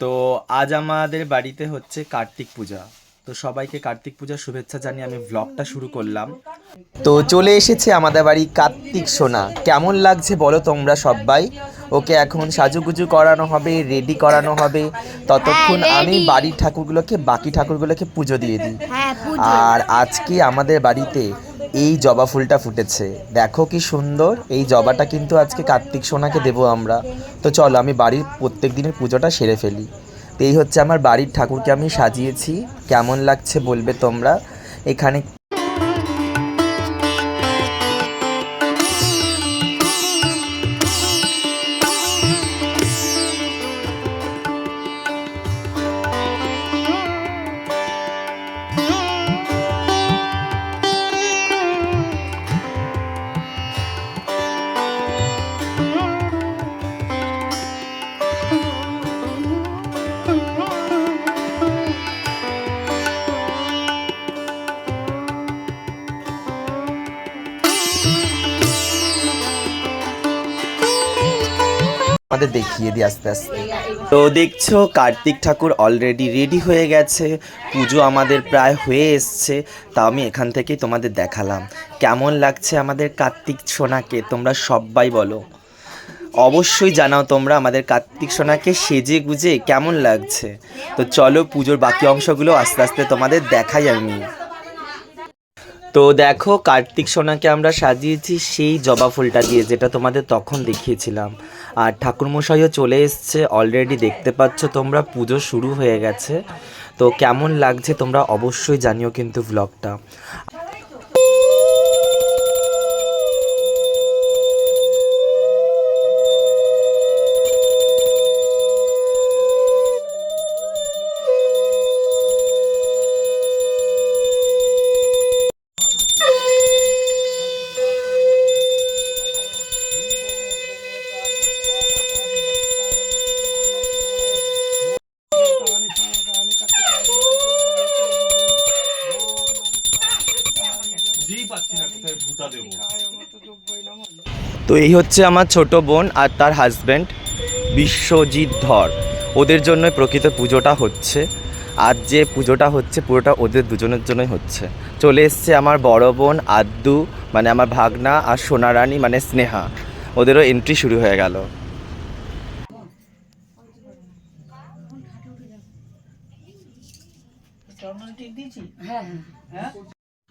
তো আজ আমাদের বাড়িতে হচ্ছে কার্তিক পূজা। তো সবাইকে কার্তিক পূজার শুভেচ্ছা জানিয়ে আমি ব্লগটা শুরু করলাম। তো চলে এসেছে আমাদের বাড়ি কার্তিক সোনা। কেমন লাগছে বলো তোমরা সবাই? ওকে এখন সাজুগুজু করানো হবে রেডি করানো হবে। ততক্ষণ হ্যাঁ, আমি বাড়ির ঠাকুরগুলোকে বাকি ঠাকুরগুলোকে পুজো দিয়ে দিই। হ্যাঁ আর আজকে আমাদের বাড়িতে এই জবা ফুলটা ফুটেছে। দেখো কি সুন্দর, এই জবাটা কিন্তু আজকে কার্তিক সোনাকে দেবো আমরা। তো চলো, আমি বাড়ির প্রত্যেক দিনের পুজোটা সেরে ফেলি। তো এই হচ্ছে আমার বাড়ির ঠাকুরকে আমি সাজিয়েছি। কেমন লাগছে বলবে তোমরা? এখানে আমাদের দেখিয়ে দিই আস্তে আস্তে। তো দেখছ, কার্তিক ঠাকুর অলরেডি রেডি হয়ে গেছে। পুজো আমাদের প্রায় হয়ে এসছে। তা আমি এখান থেকেই তোমাদের দেখালাম। কেমন লাগছে আমাদের কার্তিক সোনাকে? তোমরা সবাই বলো। অবশ্যই জানাও তোমরা আমাদের কার্তিক সোনাকে সেজে গুজে কেমন লাগছে। তো চলো পুজোর বাকি অংশগুলো আস্তে আস্তে তোমাদের দেখাই আমি। তো দেখো, কার্তিক সোনাকে আমরা সাজিয়েছি সেই জবা ফুলটা দিয়ে, যেটা তোমাদের তখন দেখিয়েছিলাম। আর ঠাকুরমশাইও চলে এসছে অলরেডি দেখতে পাচ্ছ তোমরা, পুজো শুরু হয়ে গেছে। তো কেমন লাগছে তোমরা অবশ্যই জানিও কিন্তু তো এই হচ্ছে আমার ছোট বোন আর তার হাজব্যান্ড বিশ্বজিৎ ধর। ওদের জন্য প্রকৃত পুজোটা হচ্ছে। আর যে পুজোটা হচ্ছে পুরোটা ওদের দুজনের জন্যই হচ্ছে। চলে এসছে আমার বড় বোন আদ্দু মানে আমার ভাগনা আর সোনারানী মানে স্নেহা। ওদেরও এন্ট্রি শুরু হয়ে গেল।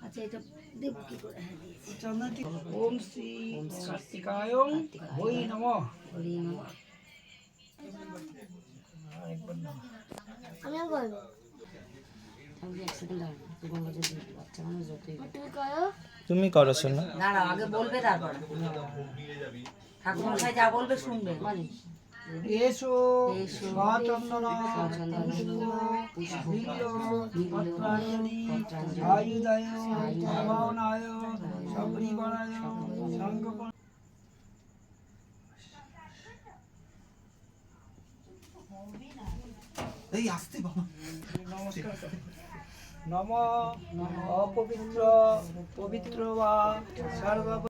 আচ্ছা এটা দেব কি করে? হ্যাঁ দিয়েছি। ওম শ্রী কার্তিকায় হই নম। আমি করব তুমি করো। শোনা। দাঁড়াও আগে বলবে তারপর। ঠাকুরমশাই যা বলবে শুনবে। এসো সচন্দন আয়ুদায় ভাবনায় সপরিবারায় সংকল্প নম অপবিত্র পবিত্র বা সর্ব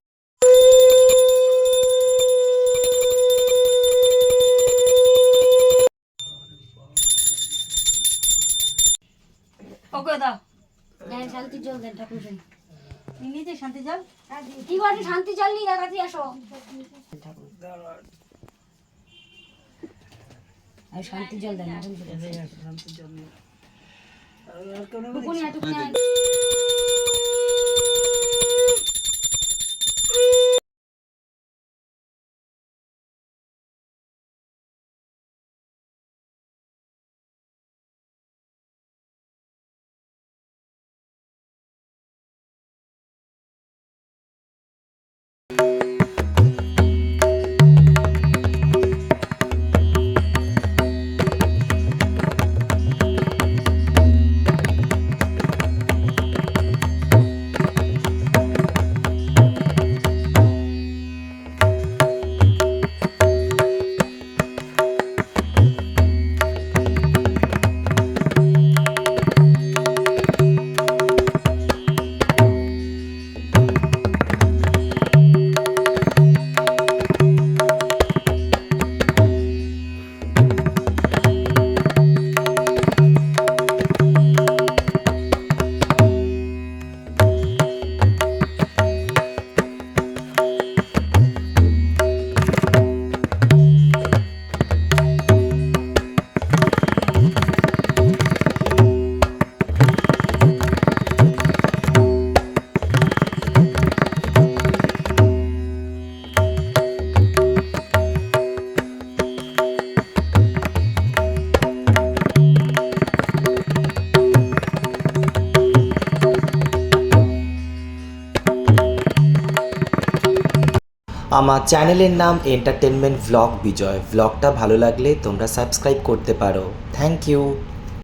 ওকে দাও। হ্যাঁ শান্তি জল দেন ঠাকুর সাই শান্তি জল? কি বলে শান্তি জল নিয়ে দেখাতে আসো। আর শান্তি জল দেন শান্তি জল আর আমার চ্যানেলের নাম এন্টারটেনমেন্ট ভ্লগ বিজয় ভ্লগটা ভালো লাগলে তোমরা সাবস্ক্রাইব করতে পারো। Thank you